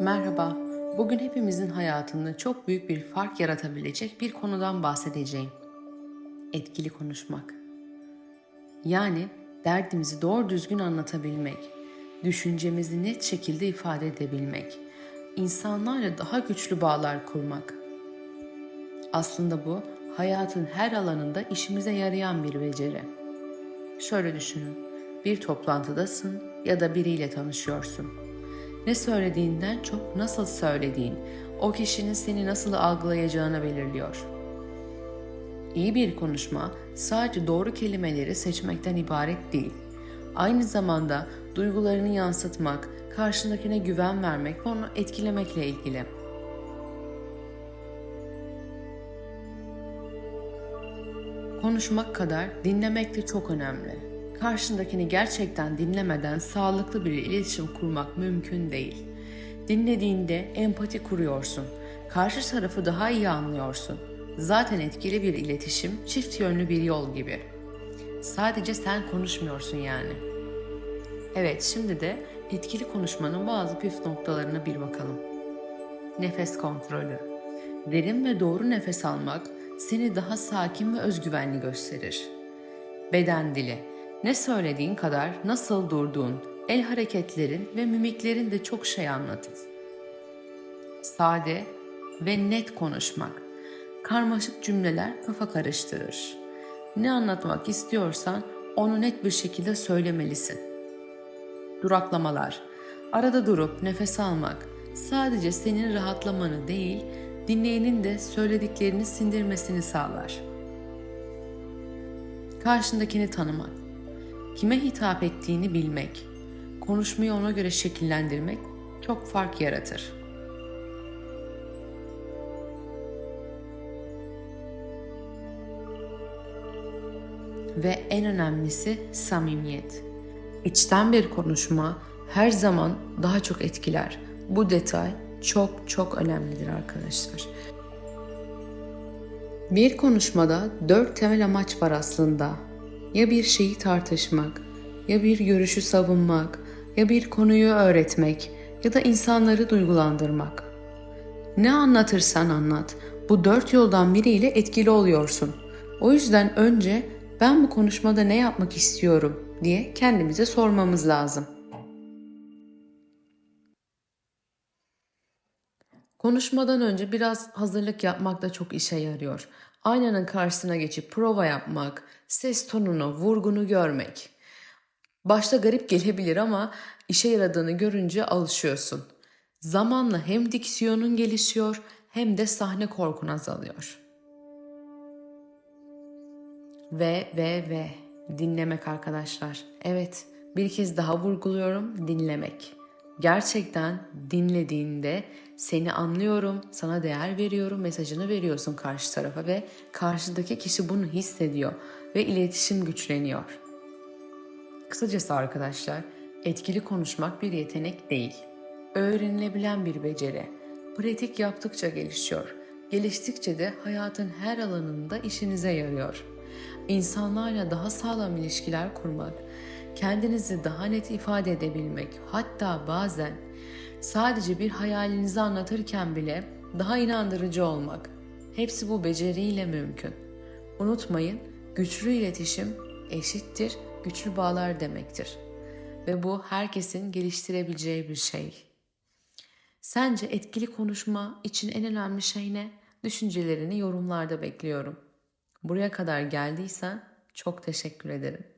Merhaba. Bugün hepimizin hayatında çok büyük bir fark yaratabilecek bir konudan bahsedeceğim. Etkili konuşmak. Yani derdimizi doğru düzgün anlatabilmek, düşüncemizi net şekilde ifade edebilmek, insanlarla daha güçlü bağlar kurmak. Aslında bu hayatın her alanında işimize yarayan bir beceri. Şöyle düşünün. Bir toplantıdasın ya da biriyle tanışıyorsun. Ne söylediğinden çok nasıl söylediğin, o kişinin seni nasıl algılayacağını belirliyor. İyi bir konuşma sadece doğru kelimeleri seçmekten ibaret değil. Aynı zamanda duygularını yansıtmak, karşındakine güven vermek ve onu etkilemekle ilgili. Konuşmak kadar dinlemek de çok önemli. Karşındakini gerçekten dinlemeden sağlıklı bir iletişim kurmak mümkün değil. Dinlediğinde empati kuruyorsun. Karşı tarafı daha iyi anlıyorsun. Zaten etkili bir iletişim çift yönlü bir yol gibi. Sadece sen konuşmuyorsun yani. Evet, şimdi de etkili konuşmanın bazı püf noktalarına bir bakalım. Nefes kontrolü. Derin ve doğru nefes almak seni daha sakin ve özgüvenli gösterir. Beden dili. Ne söylediğin kadar nasıl durduğun, el hareketlerin ve mimiklerin de çok şey anlatır. Sade ve net konuşmak. Karmaşık cümleler kafa karıştırır. Ne anlatmak istiyorsan onu net bir şekilde söylemelisin. Duraklamalar. Arada durup nefes almak sadece senin rahatlamanı değil, dinleyenin de söylediklerini sindirmesini sağlar. Karşındakini tanımak. Kime hitap ettiğini bilmek, konuşmayı ona göre şekillendirmek çok fark yaratır. Ve en önemlisi samimiyet. İçten bir konuşma her zaman daha çok etkiler. Bu detay çok çok önemlidir arkadaşlar. Bir konuşmada dört temel amaç var aslında. Ya bir şeyi tartışmak, ya bir görüşü savunmak, ya bir konuyu öğretmek ya da insanları duygulandırmak. Ne anlatırsan anlat, bu dört yoldan biriyle etkili oluyorsun. O yüzden önce ben bu konuşmada ne yapmak istiyorum diye kendimize sormamız lazım. Konuşmadan önce biraz hazırlık yapmak da çok işe yarıyor. Aynanın karşısına geçip prova yapmak, ses tonunu, vurgunu görmek. Başta garip gelebilir ama işe yaradığını görünce alışıyorsun. Zamanla hem diksiyonun gelişiyor hem de sahne korkun azalıyor. Ve ve ve dinlemek arkadaşlar. Evet, bir kez daha vurguluyorum dinlemek. Gerçekten dinlediğinde seni anlıyorum, sana değer veriyorum mesajını veriyorsun karşı tarafa ve karşıdaki kişi bunu hissediyor ve iletişim güçleniyor. Kısacası arkadaşlar, etkili konuşmak bir yetenek değil. Öğrenilebilen bir beceri. Pratik yaptıkça gelişiyor. Geliştikçe de hayatın her alanında işinize yarıyor. İnsanlarla daha sağlam ilişkiler kurmak, kendinizi daha net ifade edebilmek, hatta bazen sadece bir hayalinizi anlatırken bile daha inandırıcı olmak. Hepsi bu beceriyle mümkün. Unutmayın, güçlü iletişim eşittir güçlü bağlar demektir. Ve bu herkesin geliştirebileceği bir şey. Sence etkili konuşma için en önemli şey ne? Düşüncelerini yorumlarda bekliyorum. Buraya kadar geldiysen çok teşekkür ederim.